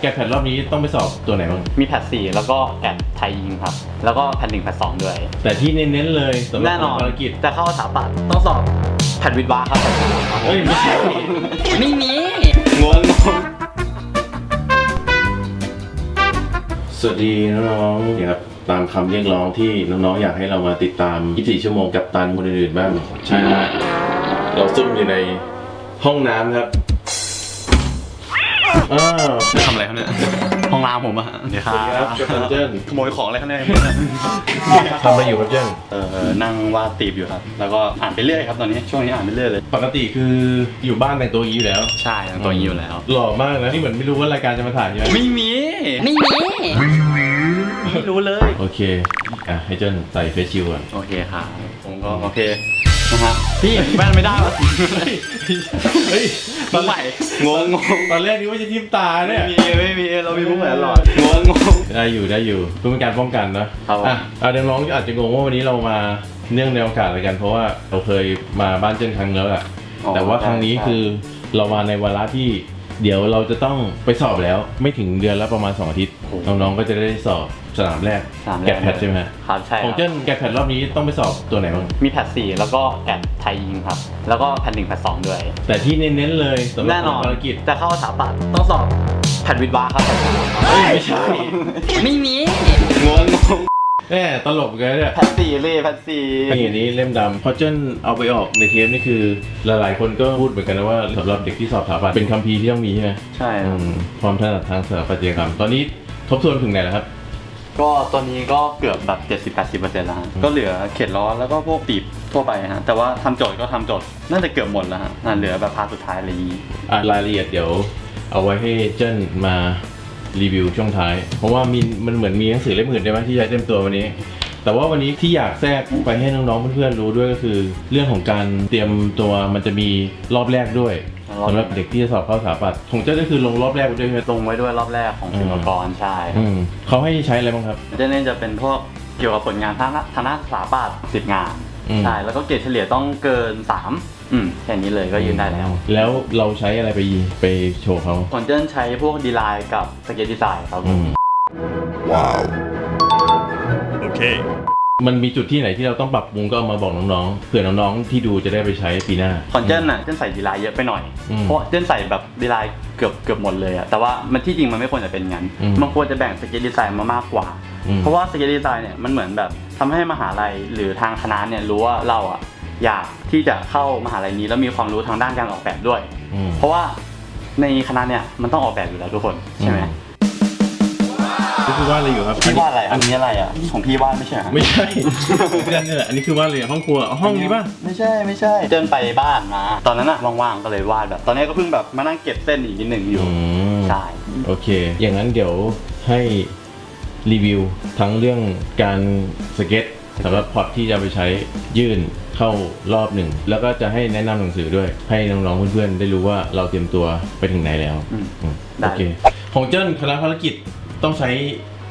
แกะแพดรอบนี้ต้องไปสอบตัวไหนบ้าง มีแพทสี่แล้วก็แอดไทยยิงครับ แล้วก็แพทหนึ่งแพทสองด้วย แต่ที่เน้นๆเลยสำหรับแน่นอนภารกิจจะเข้าสถาปัตย์ต้องสอบแพทวิทย์วาครับเฮ้ยไม่ใช่ไม่มีงงสวัสดีน้องๆครับตามคำเรียกร้องที่น้องๆอยากให้เรามาติดตาม 24 ชั่วโมงกับตันคนอื่นๆบ้างใช่ฮะเราซุ่มอยู่ในห้องน้ำครับ อ้าวทำอะไรครับเนี่ยห้องน้ำผมอะเดี๋ยวคสรัวัสดีครับบกับตันเจิ้นขโมยของอะไรข้างในทำอะไรอยู่ครับเจิ้นเออนั่งวาดตีบอยู่ครับ แล้วก็อ่านไปเรื่อยครับตอนนี้ช่วงนี้อ่านไปเรื่อยเลยปกติคืออยู่บ้านแต่งตัวอย่างนี้อยู่แล้ว ใช่ทั้งตัวนี้อยู่แล้ว หล่อมากนะนี่เหมือนไม่รู้ว่ารายการจะมาถ่ายใช่ไหมไม่มีไม่มีไม่รู้เลยโอเคอะให้เจิ้นใส่เฟซชิลก่อนโอเคครับผมก็โอเค นะฮะพี่แว่นไม่ได้วะเฮ้ยตอนใหม่งงงงตอนแรกนึกว่าจะทิมตาเนี่ยไม่มีไม่มีเรามีมุกแหวนหลอดงงงงได้อยู่ได้อยู่เพื่อเป็นการป้องกันนะครับอะอะเดี๋ยวน้องอาจจะงงว่าวันนี้เรามาเนื่องในโอกาสอะไรกัน เพราะว่าเราเคยมาบ้านเจิ้นครั้งแล้วแหละแต่ว่าครั้งนี้คือเรามาในวาระที่ เดี๋ยวเราจะต้องไปสอบแล้วไม่ถึงเดือนละประมาณ 2 อาทิตย์น้องๆก็จะได้สอบสนามแรกสามแกะแพทใช่ไหมฮะครับใช่คขรัอบงเจิ้นแกะแพทรอบนี้ต้องไปสอบตัวไหนบ้าง มีแพทสี่แล้วก็แอดไทยยิงครับ แล้วก็แพทหนึ่งแพทสองด้วย แต่ที่เน้นๆเลยสำหรับแน่นอนภารกิจ จะเข้าสถาปัตย์ต้องสอบแพทวิทย์วาครับ เฮ้ยไม่ใช่ ไม่มี งงงง แน่ตลกเลยเนี่ยแพทสี่เลยแพทสี่นี่อันนี้เล่มดำพอเจิ้นเอาไปออกในเทปนี่คือหลายๆคนก็พูดเหมือนกันนะว่าสำหรับเด็กที่สอบสถาปัตย์เป็นคัมภีร์ที่ต้องมีใช่ไหมใช่คอืรับมความถนัดทางสถาปัตยกรรม ตอนนี้ทบทวนถึงไหนแล้วครับก็ตอนนี้ก็เกือบแบบ70 80เปอร์เซ็นต์แล้วฮะก็เหลือเขตล้อแล้วก็พวกตีบทั่วไปฮะแต่ว่าทำโจทย์ก็ทำโจทย์น่าจะเกือบหมดแล้วฮะอะเหลือแบบพาร์ทสุดท้ายอะไรอย่างนี้อะรายละเอียดเดี๋ยว เอาไว้ให้เจิ้นมา รีวิวช่วงท้าย เพราะว่ามีมันเหมือนมีหนังสือเล่มอื่นได้ไหมที่ใช้เต็มตัววันนี้ แต่ว่าวันนี้ที่อยากแทรกไปให้น้องๆเพื่อนๆรู้ด้วยก็คือ เรื่องของการเตรียมตัวมันจะมีรอบแรกด้วยรอบสำหรับเด็กที่จะสอบเข้าสถาปัตย์ของเจ้าก็คือลงรอบแรกไปด้วยใช่ไหมลงไว้ด้วยรอบแรกของศิลปากรใช่อืมเขาให้ใช้อะไรบ้างครับจะเน้นจะเป็นพวกเกี่ยวกับผลงานทางด้านทางด้านสถาปัตย์สิบงานอืมใช่แล้วก็เกรดเฉลี่ยต้องเกินสาม อืมแค่นี้เลยก็ยืนได้แล้วแล้วเราใช้อะไรไปไปโชว์เขาผลเจิ้นใช้พวกดีไลน์กับสเก็ตดีไซน์ครับอืม Okay. มันมีจุดที่ไหนที่เราต้องปรับปรุงก็เอามาบอกน้องๆเผื่อน้องๆที่ดูจะได้ไปใช้ปีหน้าของเจิ้นน่ะเจิ้นใส่ดีไลน์เยอะไปหน่อย อืมเพราะเจิ้นใส่แบบดีไลน์เกือบเกือบหมดเลยอะแต่ว่ามันที่จริงมันไม่ควรจะเป็นงั้นอืมมันควรจะแบ่งสเก็ตดีไซน์มามากกว่า อืม เพราะว่าสเก็ตดีไซน์เนี่ยมันเหมือนแบบทำให้มหาลัยหรือทางคณะเนี่ยรู้ว่าเราอะ อยากที่จะเข้ามหาลัยนี้แล้วมีความรู้ทางด้านการออกแบบด้วย อืม เพราะว่าในคณะเนี่ยมันต้องออกแบบอยู่แล้วทุกคนใช่ไหมนี่คือว่าอะไรอยู่ครับพี่วาดอะไรอันนี้อะไรอะของพี่วาดไม่ใช่เหรอไม่ใช่นี่แหละอันนี้คือว่าอะไรห้องครัวอ๋อห้องนี้ป่ะไม่ใช่ไม่ใช่เดินไปบ้านมาตอนนั้นอะว่างๆก็เลยวาดแบบ ตอนนี้ก็เพิ่งแบบมานั่งเก็บเส้นอีกนิดหนึ่งอยู่อืมใช่โอเค อย่างนั้นเดี๋ยวให้รีวิวทั้งเรื่องการสเก็ต สำหรับพอร์ตที่จะไปใช้ยื่นเข้ารอบหนึ่ง แล้วก็จะให้แนะนำหนังสือด้วย ให้น้องๆเพื่อนๆ ได้รู้ว่าเราเตรียมตัวไปถึงไหนแล้วอืมอืมได้ โอเค ของเจิ้นคณะภารกิจต้องใช้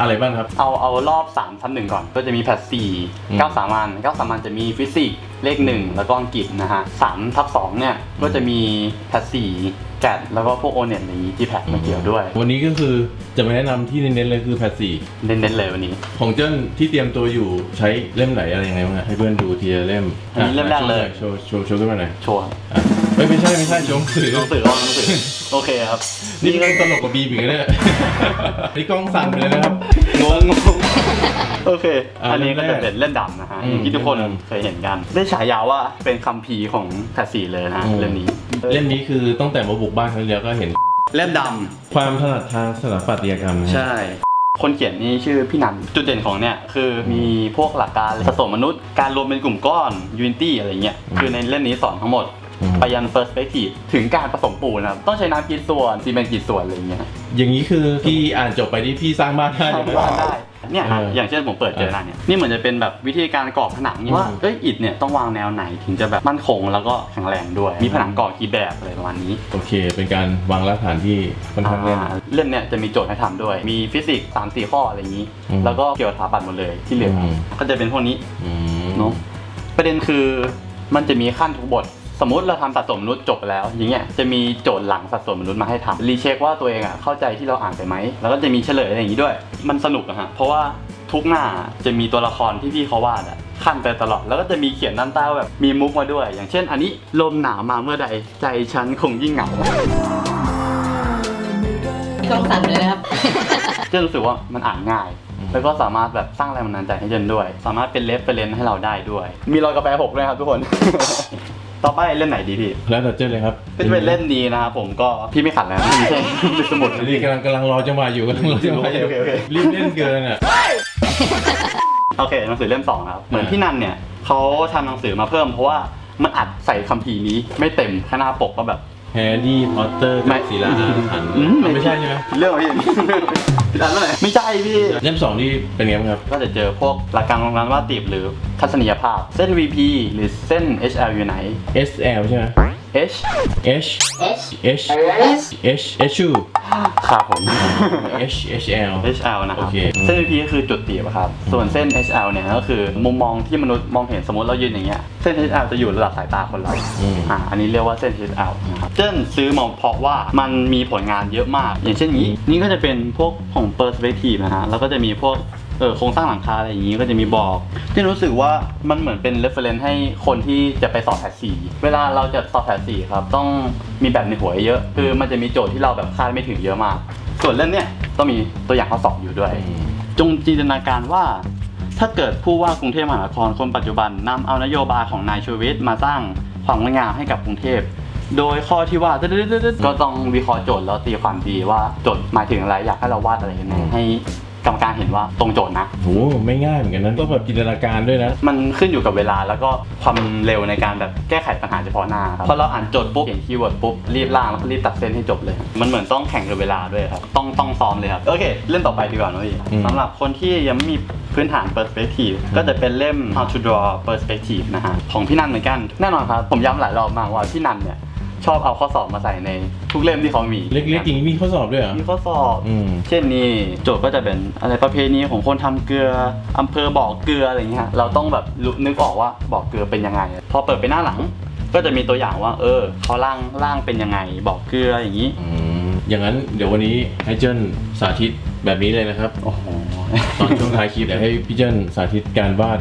อะไรบ้างครับ เอาเอารอบ3ามทับหนึ่งก่อน ก็จะมีแพทสี่อืม เก้าสามัญเก้าสามัญจะมีฟิสิกส์ เลขหนึ่งแล้วก็อังกฤษนะฮะสามทับสองเนี่ยก็จะมีแพทสี่แกดแล้วก็พวกโอเน็ตอะไรอย่างงี้ที่แพทมาเกี่ยวด้วย วันนี้ก็คือจะมาแนะนำที่เน้นๆเลยคือแพทสี่เน้นๆเลยวันนี้ของเจิ้นที่เตรียมตัวอยู่ใช้เล่มไหนอะไรยังไงบ้างฮะให้เพื่อนดูทีละเล่มอันนี้เล่มแรกเลย โชว์โชว์โชว์ขึ้นมาหน่อย โชว์ครับ อะ เอ้ยไม่ใช่ไม่ใช่โชว์หนังสือหนังสือเอาหนังสือโอเคครับนี่ก็ตลกกว่าบีบอีกนะเนี่ยนี่กล้องสั่นไปเลยนะครับงงงงโอเคอ่าอันนี้ก็เล่มแรกจะเป็นเล่นดำนะฮะอืมอย่างที่ทุกคนเล่มดำเคยเห็นกัน ได้ฉายาว่าเป็นคัมภีร์ของแพทสี่เลยนะฮะอืมเล่มนี้ เล่มนี้คือตั้งแต่มาบุกบ้านครั้งที่แล้วก็เห็นเล่มดความถนัดทางสถาปัตยกรรมนะำใช่คนเขียนนี่ชื่อพี่นันจุดเด่นของเนี่ยคือมีพวกหลักการผสมมนุษย์ การรวมเป็นกลุ่มก้อน Unity อะไรเงี้ยคือในเล่มนี้สอนทั้งหมดอืม ไปยัน Perspective ถึงการผสมปูนนะครับต้องใช้น้ำกี่ส่วนซีเมนต์กี่ส่วนอะไรเงี้ยอย่างนี้คือพี่อ่านจบไปที่พี่สร้างบ้านได้เลยทำนะบ้านได้เนี่ยฮะเอออย่างเช่นผมเปิดเจอหน้าเนี่ยนี่เหมือนจะเป็นแบบวิธีการกรอบผนังว่าอืม เอ้ยอิฐเนี่ยต้องวางแนวไหนถึงจะแบบมั่นคงแล้วก็แข็งแรงด้วย มีผนังก่อกี่แบบอะไรประมาณนี้ โอเค เป็นการวางรากฐานที่ค่อนข้างแน่น อ่าเล่มเนี่ยจะมีโจทย์ให้ทำด้วย มีฟิสิกส์สามสี่ข้ออะไรอย่างนี้ อืมแล้วก็เกี่ยวกับสถาปัตย์หมดเลยที่เหลืออม ก็จะเป็นพวกนี้อืม เนาะประเด็นคือมันจะมีขั้นทุกบท สมมุติเราทำสัดส่วนมนุษย์จบไปแล้ว อย่างเงี้ยจะมีโจทย์หลังสัดส่วนมนุษย์มาให้ทำรีเช็คว่าตัวเองอะเข้าใจที่เราอ่านไปไหมแล้วก็จะมีเฉลยอะไรอย่างงี้ด้วย มันสนุกอะฮะเพราะว่าทุกหน้าจะมีตัวละครที่พี่เขาวาดอะขั้นไปตลอดแล้วก็จะมีเขียนด้านใต้ว่าแบบมีมุกมาด้วย อย่างเช่น อันนี้ลมหนาวมาเมื่อใดใจฉันคงยิ่งเหงากล้องสั่นเลยนะครับเจนรู้สึกว่ามันอ่านง่ายอืมแล้วก็สามารถแบบสร้างแรงบันดาลใจให้เจนด้วย สามารถเป็นเลฟเฟรนให้เราได้ด้วย มีรอยกาแฟหกด้วยครับทุกคน ต่อไปเล่นไหนดีพี่แล้วแต่เจ้เลยครับเป็นเป็นเล่นดีนะครับผมก็พี่ไม่ขัดแล้วไม่ใช่เป็นสมุดนะนี่พี่กำลังกำลังรอจังหวะอยู่กำลังรอจังหวะอยู่โอเคโอเครีบเล่นเกินอะโอเคหนังสือเล่มสองครับเหมือนพี่นันเนี่ยเขาทำหนังสือมาเพิ่มเพราะว่ามันอัดใส่คัมภีร์นี้ไม่เต็มข้างหน้าปกก็แบบ แฮร์รี่พอตเตอร์ไม่ กับศิลาอาถรรพ์อืมไม่ใช่ใช่ไหมเรื่องอะไรพี่พี่นันเมื่อไหร่ไม่ใช่พี่ เล่มสองนี่เป็นไงบ้างครับ ก็จะเจอพวกหลักการของการวาดติบหรือทัศนียภาพ เส้น VP หรือเส้น HL อยู่ไหน SL ใช่ไหม H H S H S H H 2ครับผม H H L HL นะครับโอเค เส้น VP ก็คือจุดตีบอะครับ ส่วนเส้น HL เนี่ยก็คือมุมมองที่มนุษย์มองเห็นสมมติเรายืนอย่างเงี้ย เส้น HL จะอยู่ระดับสายตาคนเราอืม อ่าอันนี้เรียกว่าเส้น HL นะครับ เจ้นซื้อมาเพราะว่ามันมีผลงานเยอะมาก อย่างเช่นนี้ นี่ก็จะเป็นพวกของ perspective นะฮะ แล้วก็จะมีพวก เออโครงสร้างหลังคาอะไรอย่างนี้ก็จะมีบอก ที่รู้สึกว่ามันเหมือนเป็น reference ให้คนที่จะไปสอบแพทสีเวลาเราจะสอบแพทสีครับ ต้องมีแบบในหัวเยอะ คือมันจะมีโจทย์ที่เราแบบคาดไม่ถึงเยอะมาก ส่วนเรื่องเนี้ยต้องมีตัวอย่างข้อสอบอยู่ด้วย จงจินตนาการว่าถ้าเกิดผู้ว่ากรุงเทพมหานครคนปัจจุบันนำเอานโยบายของนายชูวิทย์มาสร้างความงดงามให้กับกรุงเทพ โดยข้อที่ว่าตึ๊ดๆๆๆก็ต้องวิเคราะห์โจทย์แล้วตีความดีว่าโจทย์หมายถึงอะไรอยากให้เราวาดอะไรกันแน่ให้ กรรมการเห็นว่าตรงโจทย์นะ โหไม่ง่ายเหมือนกันนะต้องแบบจินตนาการด้วยนะ มันขึ้นอยู่กับเวลาแล้วก็ความเร็วในการแบบแก้ไขปัญหาเฉพาะหน้าครับพอเราอ่านโจทย์ปุ๊บเขียนคีย์เวิร์ดปุ๊บรีบล่างแล้วก็รีบตัดเส้นให้จบเลย มันเหมือนต้องแข่งกับเวลาด้วยครับต้องต้องซ้อมเลยครับโอเค เล่นต่อไปดีกว่าน้องพี่อืม สำหรับคนที่ยังไม่มีพื้นฐาน perspective ก็จะเป็นเล่ม how to draw perspective นะฮะของพี่นันเหมือนกันแน่นอนครับผมย้ำหลายรอบมากว่าพี่นันเนี่ย ชอบเอาข้อสอบมาใส่ในทุกเล่มที่เขามีเล็กๆอย่างนี้มีข้อสอบด้วยเหรอ มีข้อสอบ อืม เช่นนี้โจทย์ก็จะเป็นอะไรประเพณีของคนทำเกลืออำเภอบ่อเกลืออะไรเงี้ยเราต้องแบบรู้นึกออกว่าบ่อเกลือเป็นยังไง พอเปิดไปหน้าหลัง ก็จะมีตัวอย่างว่า เออเขาล่างล่างเป็นยังไงบ่อเกลืออย่างนี้อืม อย่างนั้นเดี๋ยววันนี้ให้เจิ้นสาธิตแบบนี้เลยนะครับ โอ้โห ตอนช่วงท้ายคลิปเดี๋ยวให้พี่เจิ้นสาธิตการวาด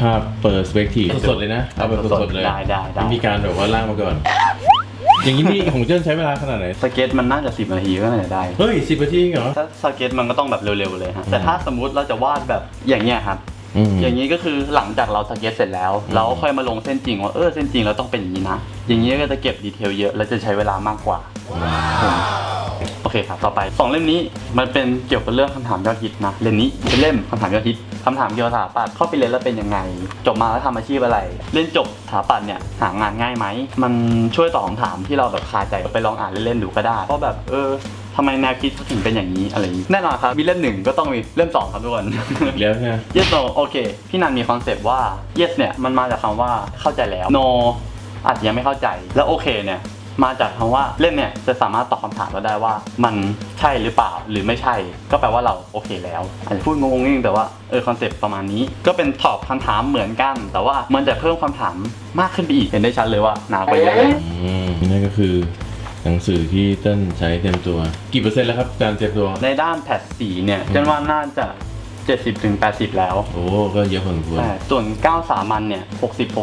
ภาพเปอร์สเปกทีฟสดๆเลยนะเอาแบบสดๆเลยได้ได้ได้ไม่มีการแบบว่าล่างมาก่อน อย่างนี้นี่ของเจิ้นใช้เวลาขนาดไหน สเก็ตมันน่าจะสิบนาทีก็น่าจะได้ เฮ้ยสิบนาทีเองเหรอ ถ้าสเก็ตมันก็ต้องแบบเร็วๆเลยฮะ แต่ถ้าสมมุติเราจะวาดแบบอย่างเงี้ยครับ อืม อย่างนี้ก็คือหลังจากเราสเก็ตเสร็จแล้ว เราค่อยมาลงเส้นจริงว่าเออเส้นจริงเราต้องเป็นอย่างนี้นะ อย่างนี้ก็จะเก็บดีเทลเยอะและจะใช้เวลามากกว่าโอเคครับ ต่อไปสองเล่มนี้มันเป็นเกี่ยวกับเรื่องคำถามยอดฮิตนะ เล่มนี้เป็นเล่มคำถามยอดฮิต คำถามเกี่ยวกับสถาปัตย์เข้าไปเรียนแล้วเป็นยังไง จบมาแล้วทำอาชีพอะไรเล่นจบสถาปัตย์เนี่ยหางานง่ายไหม มันช่วยตอบคำถามที่เราแบบคาใจไปลองอ่านเล่นๆดูก็ได้เพราะแบบเออทำไมแนวคิดเขาถึงเป็นอย่างนี้อะไรอย่างนี้แน่นอนครับมีเล่มหนึ่งก็ต้องมีเล่มสองครับทุกคน อีกแล้วใช่ไหม yes no โอเค พี่นันมีคอนเซปต์ว่า yes เนี่ยมันมาจากคำว่าเข้าใจแล้ว no อาจจะยังไม่เข้าใจแล้วโอเคเนี่ย มาจากคำว่าเล่นเนี่ยจะสามารถตอบคำถามเราได้ว่า มันใช่หรือเปล่าหรือไม่ใช่ ก็แปลว่าเราโอเคแล้วอาจจะพูดงงๆนิดนึงแต่ว่าเออคอนเซปต์ประมาณนี้ ก็เป็นตอบคำถามเหมือนกัน แต่ว่ามันจะเพิ่มคำถามมากขึ้นไปอีกเห็นได้ชัดเลยว่าหนากว่าเยอะเลยอืมนั่นก็คือหนังสือที่เต้นใช้เต็มตัว กี่เปอร์เซ็นต์แล้วครับการเตรียมตัว ในด้านแพทสีเนี่ยเจนว่าน่าจะ 70-80 แล้วโอ้ก็เยอะพอสมควรใช่ส่วน9สามัญเนี่ย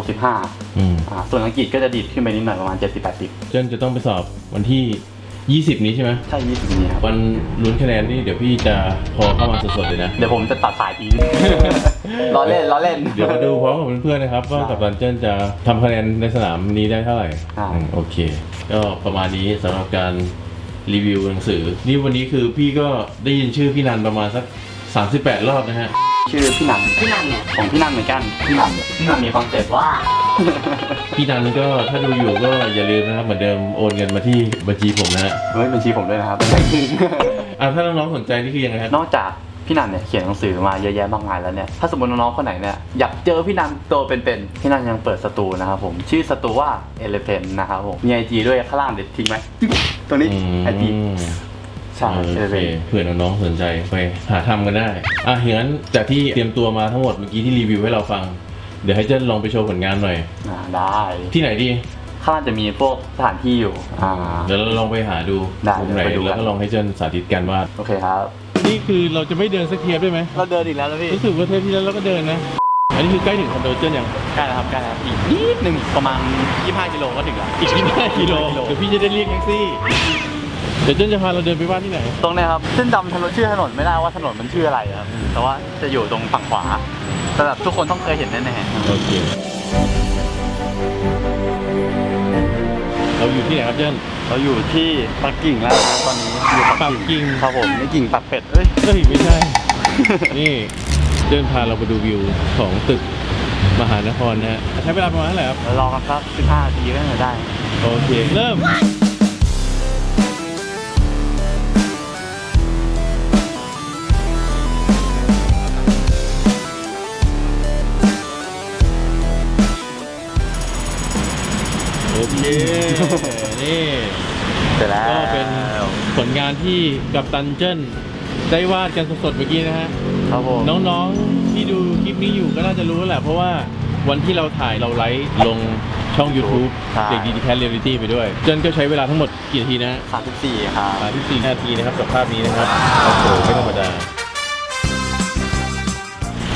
60-65อืมอ่าส่วนอังกฤษก็จะดีดขึ้นไปนิดหน่อยประมาณ 70-80 เจิ้นจะต้องไปสอบวันที่ 20 นี้ใช่ไหมใช่20นี้ครับวันลุ้นคะแนนนี่เดี๋ยวพี่จะพอเข้ามาสดๆเลยนะ เดี๋ยวผมจะตัดสายทิ้ง ล้อเล่นล้อเล่น เดี๋ยวมาดูพร้อมกับเพื่อนๆนะครับว่ากับดันเจิ้นจะทำคะแนนในสนามนี้ได้เท่าไหร่อ่า อืมโอเค ก็ประมาณนี้สำหรับการรีวิวหนังสือ นี่วันนี้คือพี่ก็ได้ยินชื่อพี่นันประมาณสัก 38 รอบนะฮะ ชื่อพี่นันพี่นันเนี่ยของพี่นันเหมือนกันพี่นันพี่นันมีคอนเซ็ปต์ว่า พี่นันก็ถ้าดูอยู่ก็อย่าลืมนะครับเหมือนเดิมโอนเงินมาที่บัญชีผมนะฮะเฮ้ยบัญชีผมด้วยนะครับ อ่าถ้าน้องๆสนใจนี่คือยังไงครับนอกจากพี่นันเนี่ยเขียนหนังสือมาเยอะแยะมากมายแล้วเนี่ยถ้าสมมติน้องๆคนไหนเนี่ยอยากเจอพี่นันตัวเป็นๆพี่นันยังเปิดสตูนะครับผมชื่อสตูว่า Elephant นะครับผมมีไอจีด้วยข้างล่างเด็ดทิ้งไหมตัวนี้อืมไอจี ใช่โอเค Elephant เผื่อน้องๆสนใจไปหาทำกันได้ อะอย่างนั้นจากที่เตรียมตัวมาทั้งหมดเมื่อกี้ที่รีวิวให้เราฟัง เดี๋ยวให้เจิ้นลองไปโชว์ผลงานหน่อย อ่าได้ที่ไหนดีข้างล่างจะมีพวกสถานที่อยู่อ่า เดี๋ยวเราลองไปหาดูได้มุมไหนไปดูกัน แล้วก็ลองให้เจนสาธิตการวาดโอเคครับ นี่คือเราจะไม่เดินสักเทียบได้ไหมเราเดินอีกแล้วนะพี่รู้สึกว่าเทปที่แล้วเราก็เดินนะ อันนี้คือใกล้ถึงคอนโดเจนยังใกล้แล้วครับใกล้แล้วอีกนิดหนึ่งประมาณ25กิโลก็ถึงแล้วอีก25กิโลเดี๋ยวพี่จะได้เรียกแท็กซี่ เดี๋ยวเจนจะพาเราเดินไปวาดที่ไหน ตรงเนี้ยครับเส้นจำถนนชื่อถนนไม่ได้ว่าถนนมันชื่ออะไรครับแต่ว่าจะอยู่ตรงฝั่งขวาแต่แบบทุกคนต้องเคยเห็นแน่ๆ โอเค เราอยู่ที่ไหนครับเจนเราอยู่ที่ปักกิ่งแล้วนะตอนนี้อยู่ปักกิ่งครับผมในกิ่งปักเป็ดเอ้ยเฮ้ยไม่ใช่ นี่เดินพาเราไปดูวิวของตึกมหานครนะฮะ ใช้เวลาประมาณเท่าไหร่ครับ เรารอกันสัก15นาทีก็น่าจะได้ โอเค เริ่ม โอเค นี่ เสร็จแล้วก็เป็นผลงานที่กับตันเจิ้นได้วาดกันสดๆเมื่อกี้นะฮะ ครับผมน้องๆที่ดูคลิปนี้อยู่ก็น่าจะรู้แล้วแหละ เพราะว่าวันที่เราถ่ายเราไลฟ์ลงช่อง YouTube ใช่ เด็กดีแคสเรียลิตี้ไปด้วย เจิ้นก็ใช้เวลาทั้งหมดกี่นาทีนะ34ครับ สามที่สี่นาทีนะครับกับภาพนี้นะครับโอ้โหไม่ธรรมดา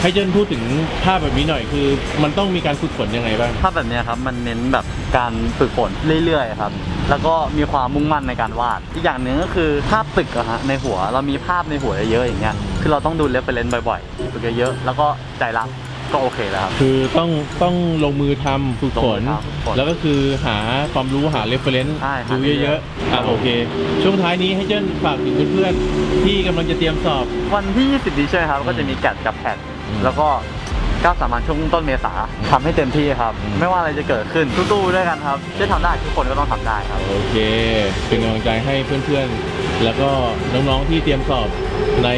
ให้เจิ้นพูดถึงภาพแบบนี้หน่อยคือ มันต้องมีการฝึกฝนยังไงบ้าง ภาพแบบเนี้ยครับมันเน้นแบบการฝึกฝนเรื่อยๆครับ แล้วก็มีความมุ่งมั่นในการวาด อีกอย่างหนึ่งก็คือภาพตึกอะฮะในหัวเรามีภาพในหัวเยอะๆอย่างเงี้ยคือเราต้องดูเรฟเฟรนซ์บ่อยๆฝึกเยอะๆแล้วก็ใจรักก็โอเคแล้วครับ คือต้องต้องลงมือทำฝึกฝน ลงมือทำฝึกฝนแล้วก็คือหาความรู้หาเรฟเฟรนซ์ใช่หาดูเยอะ ๆอะโอเค ช่วงท้ายนี้ให้เจิ้นฝากถึงเพื่อนๆที่กำลังจะเตรียมสอบ วันที่ 20 นี้ใช่ไหมครับ ก็จะมีแกดกับแพดอืม แล้วก็ก้าวสามัญช่วงต้นเมษาทำให้เต็มที่ครับอืมไม่ว่าอะไรจะเกิดขึ้นสู้ๆด้วยกันครับที่ทำได้ทุกคนก็ต้องทำได้ครับ โอเค เป็นกำลังใจให้เพื่อนๆ แล้วก็น้องๆที่เตรียมสอบใน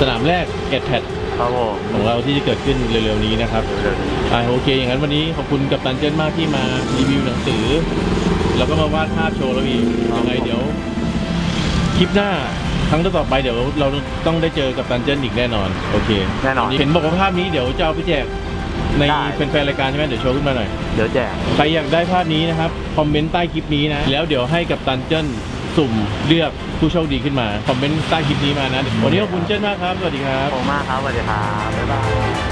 สนามแรกเอ็ดแพดครับผมของเราที่จะเกิดขึ้นเร็วๆนี้นะครับเดี๋ยวนี้ อ่าโอเค อย่างนั้นวันนี้ขอบคุณกับตันเจนมากที่มารีวิวหนังสือ แล้วก็มาวาดภาพโชว์เราอีกยังไงเดี๋ยว คลิปหน้า ครั้งต่อไปเดี๋ยวเราต้องได้เจอกับตันเจนอีกแน่นอน โอเคแน่นอนเห็นบอกว่าภาพนี้เดี๋ยวจะเอาไปแจกในได้ แฟนๆรายการใช่ไหมเดี๋ยวโชว์ขึ้นมาหน่อย เดี๋ยวแจก ใครอยากได้ภาพนี้นะครับ คอมเมนต์ใต้คลิปนี้นะ แล้วเดี๋ยวให้กับตันเจิ้นสุ่มเลือกผู้โชคดีขึ้นมา คอมเมนต์ใต้คลิปนี้มานะ วันนี้ขอบคุณเจิ้นมากครับ สวัสดีครับ ขอบคุณมากครับสวัสดีครับ บ๊ายบาย